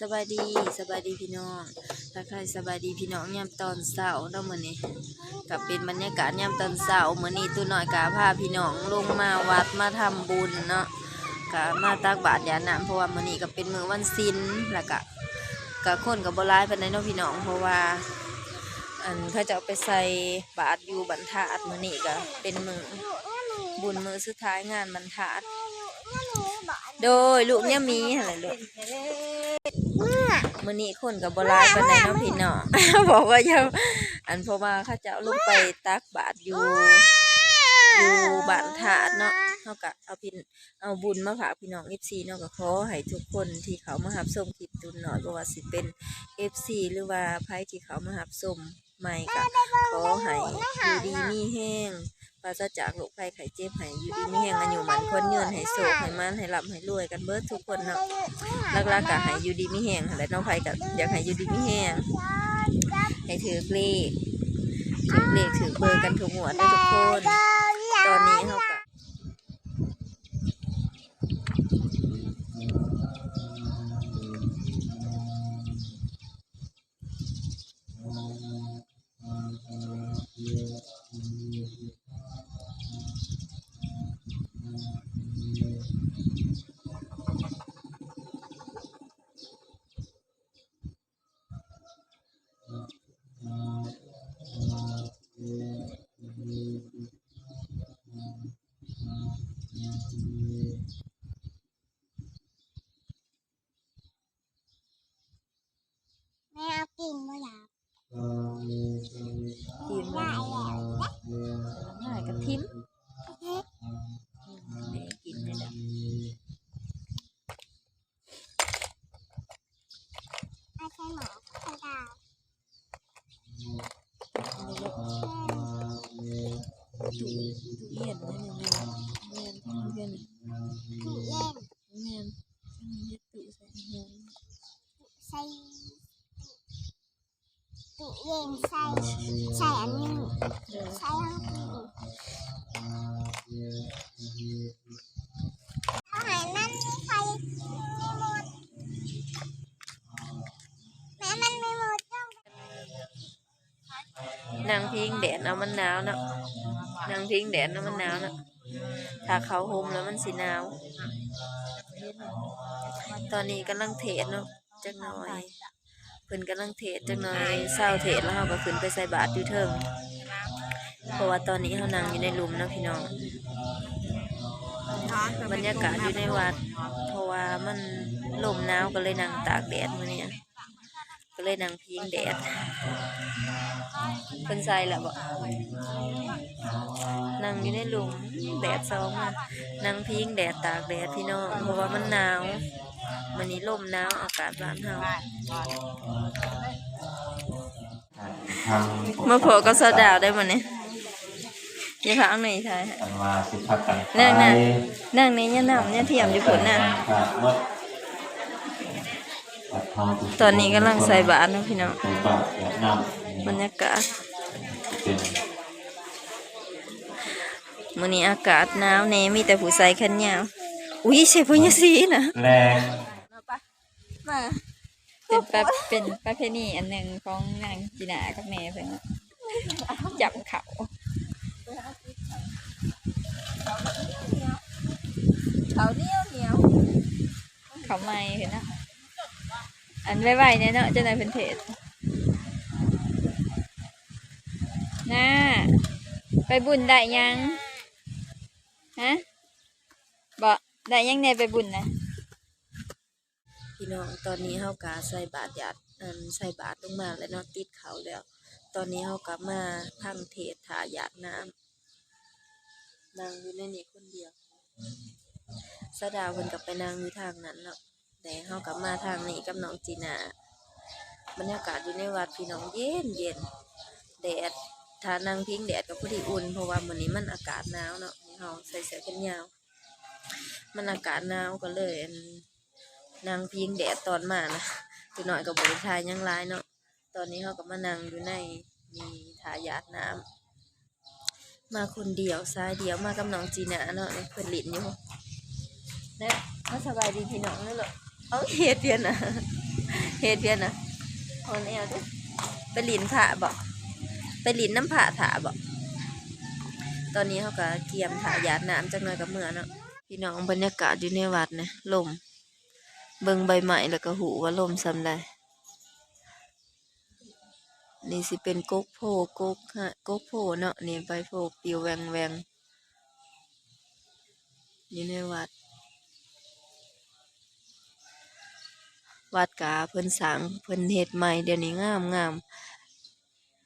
สบายดีสบายดีพี่น้องถ้าใครสบายดีพี่น้องยามตอนเช้าเนาะมื้อนี้ก็เป็นบรรยากาศยามตอนเช้ามื้อนี้ตู้น้อยกาพาพี่น้องลงมาวัดมาทำบุญเนาะก็มาตักบาตรยาน้ำเพราะว่ามื้อนี้ก็เป็นมื้อวันศีลแล้วก็ก็คนก็บ่หลายปานใดเนาะพี่น้องเพราะว่าอันเขาจะเอาไปใส่บาตรอยู่บรรทัดมื้อนี้ก็เป็นมื้อบุญมื้อสุดท้ายงานบรรทัด โดยลูกเนี่ยมีอะไรลูก มื้อนี้คนกับบหลายปานใดเนาะพี่น้องบอกว่าอย่าอันเพราะว่าเขาจะเอาลงไปตักบาตรอยู่อยู่บ้านธาเนาะเฮาก็เอาพินเอาบุญมาฝากพี่น้อง FC เนาะก็ขอให้ทุกคนที่เขามารับชมคลิปตุนหน่อยบ่ว่าสิเป็น FC หรือว่าไผที่เขามารับชมใหม่ก็ขอให้ดีมีแห้ง ปราศจากโรคภัยไข้เจ็บให้อยู่ดีมีแห่งอายุมันคนเงินให้โศกให้มันให้ร่ำให้รวยกันเบิดทุกคนเนาะลักๆก็ให้อยู่ดีมีแห้งและน้องไผก็อยากให้อยู่ดีมีแห้งให้ถือเลขถือเลขถือเบอร์กันทุกหัวดเด้อทุกคน ตอนนี้เขาก ดูดูเอียนนั่นยังไงแม่นเอียนตุเย็นแม่นเฮ็ดตุใส่เฮียนใส่ตุเย็นใส่ใส่อันนี้ใส่ห้องกินอาหารนั้นมีใครมีหมดแม่มันไม่หมดจ้องนางพิงแดดเอามันหนาวเนาะ นางพิงแดดเอามันหนาวเนาะถ้าเขาโฮมแล้วมันสิหนาว ตอนนี้กำลังเทศเนาะจักหน่อยเพิ่นกำลังเทศจักหน่อยเศร้าเทศแล้วเฮาก็ขึ้นไปใส่บาตรอยู่เทิงเพราะว่าตอนนี้เฮานั่งอยู่ในหลุมเนาะพี่น้อง บรรยากาศอยู่ในวัด เพราะว่ามันลมหนาวก็เลยนั่งตากแดดมื้อนี้ก็เลยนั่งพิงแดดเพิ่นใส่แล้วบ่ นั่งอยู่ในหลุมแดดซองมานั่งพิงแดดตากแดดพี่น้องเพราะว่ามันหนาวมื้อนี้ลมหนาวอากาศบ้านเฮาทางมาพอกับสาวดาวได้มื้อนี้อย่าพังหน่อยทายกันมาสิพักกันนั่งน่ะนั่งในยะน้ำเนี่ยเทียมอยู่พุ่นน่ะครับหมดตัดทางตอนนี้กำลังใส่บาตรเนาะพี่น้องใส่บาตรและน้ำบรรยากาศ เป็น มื้อนี้อากาศหนาวแน่มีแต่ผู้ใส่แขนยาวอุ้ยใส่พุญญาสีนะแรงมาเป็นประเป็นประเพณีอันหนึ่งของนางจีนากับแม่เพิ่นจับเขาเขาเหนียวเหนียวเขาไม่เห็นนะอันไวๆเนี่ยเนาะเจะนายเป็นเทศน่าไปบุญได้ยัง ฮะบอได้ยังเนี่ยไปบุญนะพี่น้องตอนนี้เฮากะใส่บาตรหยาดอันใส่บาตรลงมาแล้วเนาะติดเขาแล้ว ตอนนี้เฮากลับมาทางเทศถาหยาดน้ำนั่งอยู่ในนี้คนเดียวสดาวเพิ่นก็ไปนั่งอยู่ทางนั้นเนาะแต่เฮากลับมาทางนี้กับน้องจีน่าบรรยากาศอยู่ในวัดพี่น้องเย็นเย็นแดด ถ้านั่งพิงแดดก็พอดีอุ่น เพราะว่ามื้อนี้มันอากาศหนาวเนาะเฮาใส่เสื้อแขนยาว มันอากาศหนาวก็เลยอันางพิงแดดตอนมานะตัวน้อยกับบริทายยังหลายเนาะ ตอนนี้เขาก็มานั่งอยู่ในมีทายาทน้ำมาคนเดียวซ้ายเดียวมากับน้องจีน่าเนาะนี่เพิ่นลิ้นอยู่นะมาสบายดีพี่น้องเลยเหรอเอาเฮ็ดเพียนนะเฮ็ดเพียนนะโอนเอวด้อไปหลินผ่าบ่ ไปหลินน้ำผ่าถาบ่ตอนนี้เขาก็เตรียมถาหยาดน้ำจักหน่อยกับเมื่อเนาะพี่น้องบรรยากาศอยู่ในวัดนะลมเบิ่งใบไม้แล้วก็หูว่าลมซ้ำใดนี่สิเป็นกกโพกกฮะกกโพเนาะนี่ใบโพปิวแวงแวงอยู่ในวัด วัดกาเพิ่นสางเพิ่นเฮ็ดใหม่เดี๋ยวนี้งามงาม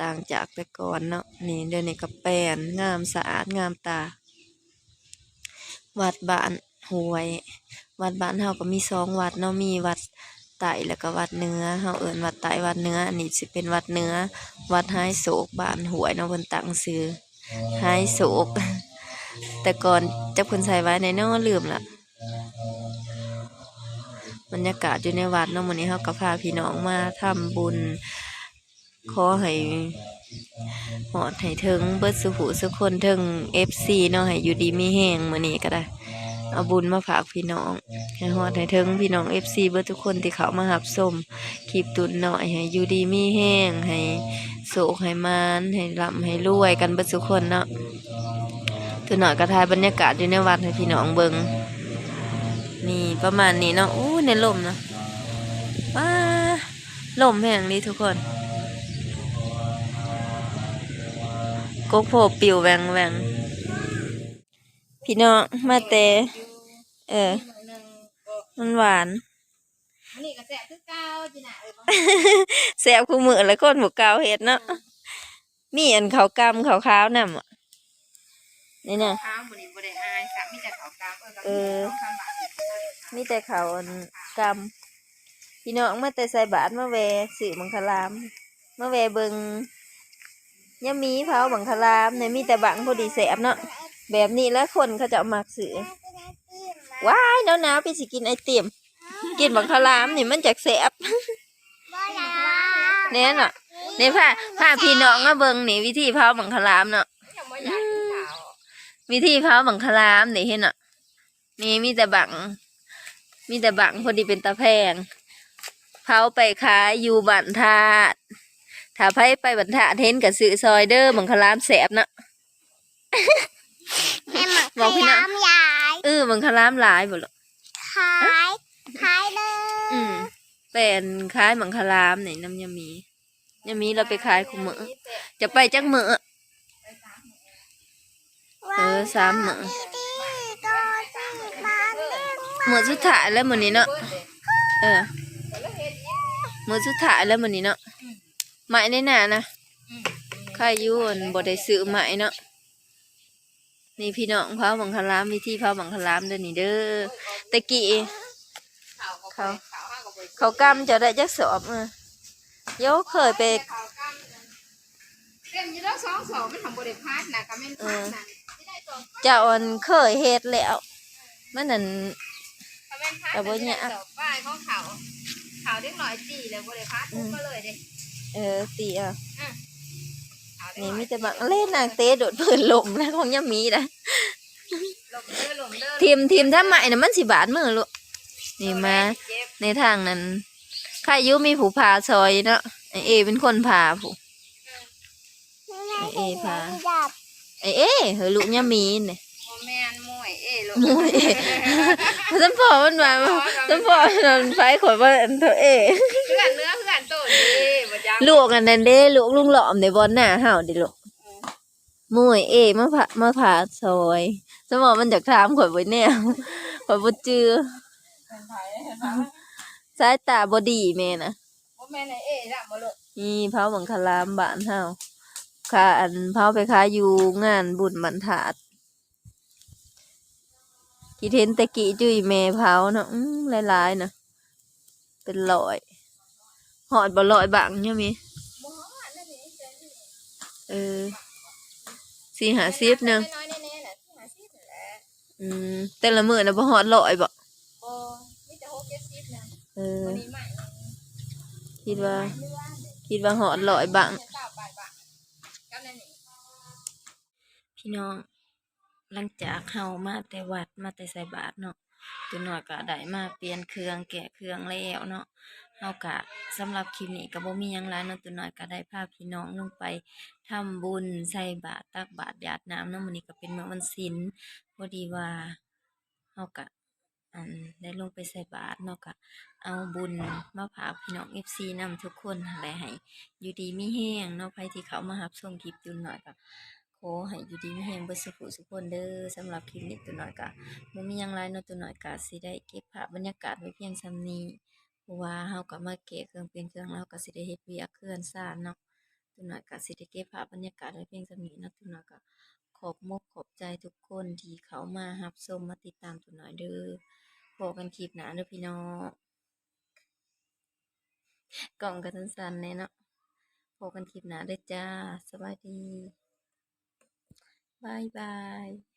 ต่างจากแต่ก่อนเนาะนี่เดี๋ยวนี้ก็แปลนงามสะอาดงามตา วัดบ้านห้วย วัดบ้านเฮาก็มีสองวัดเนาะมีวัดไตแล้วก็วัดเนื้อเฮาเอิ้นวัดไตวัดเนืออันนี้สิเป็นวัดเนื้อ วัดหายโศกบ้านห้วยเนาะเพิ่นตั้งชื่อหายโศก แต่ก่อนจักเพิ่นใส่ไว้ในเนาะลืมละบรรยากาศอยู่ในวัดเนาะมื้อนี้เฮาก็พาพี่น้องมาทำบุญ ขอให้หอดให้ถึงเบิดสุขสุคนถึง FC เนาะให้อยู่ดีมีแห้งมื้อนี้ก็ได้เอาบุญมาฝากพี่น้องให้หอดให้ถึงพี่น้อง FC เบิดทุกคนที่เขามารับชมคลิปตุนหน่อยให้อยู่ดีมีแห้งให้โศกให้มานให้ร่ำให้รวยกันเบิดทุกคนเนาะตุนหน่อยก็ถ่ายบรรยากาศอยู่ในวัดให้พี่น้องเบิ่งนี่ประมาณนี้เนาะอู้ในลมเนาะว้าลมแห่งนี้ทุกคน กกโผปิวแวงแวงพี่น้องมาเตเออ มันหวานนี่ก็แซ่บคือเก่าจิน่ะเอ้ยบ่แซ่บคู่มือแล้วคนหมูกาวเฮ็ดเนาะมีอันเขาวกำเขาวขาวนำอะนี่น่ะข้าวมื้อนี้บ่ได้อายค่ะมีแต่ข้าวกล้ามเออก็เอมีอข้าวคำบาทมีแต่เขาวอันกำพี่น้องมาแต่ใส่บาทมาแวสื่อบังคลามมาแวเบิง ยามีเผาบังคลามเนี่ยมีแต่บังพอดีแสบเนาะแบบนี้แล้วคนเขาจะมักสือว้ายหนาวหนาวๆพี่สิกินไอติมกินบังคลามนี่มันจากแสบเนี่ยเนาะเนี่ยพาพาพี่น้องมาเบิงนี่วิธีเผาบังคลามเนาะยังบ่อยากกินข้าววิธีเผาบังคลามนี่เห็นเนาะนี่มีแต่บังมีแต่บังพอดีเป็นตะแพงเผาไปขายอยู่บันทาด ถ้าไผไปบันทาดเห็นกับซื้อซอยเด้อบังคลามแสบเนาะแม่หมักบอกพี่นะน้ำยายเออบังคลามหลายบ่ล่ะขายขายเลยอืมเป็นขายบังคลามนี่น้ำยามียามีเราไปขายคุมมือจะไปจักมือ เออสามมือดีๆก็สิมาเรื่องมือสุดท้ายแล้วมื้อนี้เนาะเออมือสุดท้ายแล้วมื้อนี้เนาะ ไม้ในหน้านะใครอยู่อั่นบ่ได้ซื้อไม้เนาะนี่พี่น้องเผาบังคลามวิธีเผาบังคลามเด้อนี่เด้อตะกี้ข้าวก็ข้าวข้าวห้าก็บ่เขากำจะได้จักสอบเออโยเคยไปข้าวกล้ามเต็มอยู่แล้วสองสองมันทำบ่ได้พาดนะก็แม่นพาดนะสิได้สองเจ้าอันเคยเฮ็ดแล้วมันนั่นก็แม่นพาดแต่บ่เนี่ยสองป้ายของเขาเขาเด็กน้อยจีเลยบ่ได้พาดปุ๊บมาเลยเด้ เออตีอะเขาเด็กนี่อยมีแต่บังเล่นนางเตะโดดเพิ่นลมแล้วของยามีนะลงเด้อลงเด้อทีมทีมถ้าใหม่น่ะมันสิบาทมือลูกนี่มาเจ็บในทางนั้นข้ายุมีผู้พาซอยเนาะไอเอเป็นคนพาผู้เอ๊ะพาดับไอเอเฮ้ยลูกยามีเนี่ยบ่แม่นมวยเอ้ลูกมวยเอสัมพอมันมาสัมพอมันไฟขอยว่าอันเถอะเอ ลูกอันนั้นเด้ลูกลุงหลอมในบอลหน้าเห่าดิลูกมวยเอมาพามาพาซอยสมองมันจากถามข่อยไว้แนวข่อยบ่จือสายตาบ่ดีแม่น่ะบ่แม่นไอ้เอ้ละบ่ลูกนี่เผาบังคลามบ้านเฮาค่ะอันเผาไปค้ายอยู่งานบุญบรรทัดกีเทนแตะกี้จุยแม่เผาเนาะอื้อหลายๆนะเป็นลอย หอดบ่ลอยบังเนี่ยมีเออสี่หาสิบหนึ่งอืมแต่ละมือนะบ่หอดลอยบ่เออคิดว่า คิดว่าหอดลอยบังพี่น้องหลังจากเฮามาแต่วัดมาแต่ใส่บาตรเนาะตัวหน้อยก็ได้มาเปลี่ยนเครื่องแกะเครื่องแล้วเนาะ เฮากะสำหรับคลิปนี้ก็บ่มีหยังหลายเนาะตัวน้อยก็ได้พาพี่น้องลงไปทำบุญใส่บาตรตักบาตรหยาดน้ำเนาะมื้อนี้ก็เป็นมื้อวันศีลพอดีว่าเฮาก็อันได้ลงไปใส่บาตรเนาะก็เอาบุญมาฝากพี่น้อง FC นำทุกคนหั้นและให้อยู่ดีมีแรงเนาะไผที่เขามารับชมคลิปตัวน้อยก็ขอให้อยู่ดีมีแรงเบิดสุขสุขคนเด้อสำหรับคลิปนี้ตัวน้อยก็บ่มีหยังหลายเนาะตัวน้อยก็สิได้เก็บภาพบรรยากาศไว้เพียงส่ำนี้ ราะว่าเฮาก็มาเก็บเครื่องเป็นเครื่องแล้วก็สิได้เฮ็ดเวียกเคลื่อนซ่านเนาะตุน้อยก็สิได้เก็บภาพบรรยากาศไว้เพียงส่ำนี้เนาะตุน้อยก็ขอบมกขอบใจทุกคนที่เขามารับชมมาติดตามตุน้อยเด้อพบกันคลิปหน้าเด้อพี่น้องกล่องก็สั้นๆแน่เนาะพบกันคลิปหน้าเด้อจ้าสวัสดีบายบาย